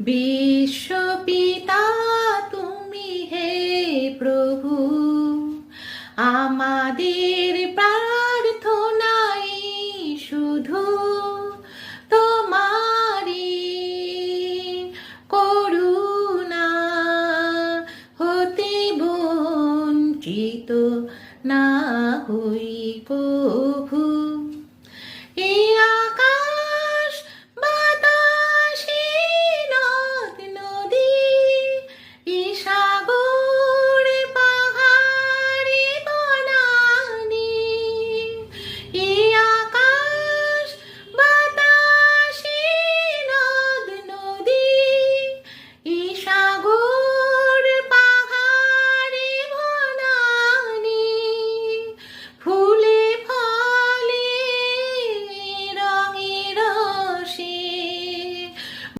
বিশ্বপিতা তুমি হে প্রভু। আমাদের প্রার্থনাই শুধু তোমারি করুণা। হতে বঞ্চিত না হই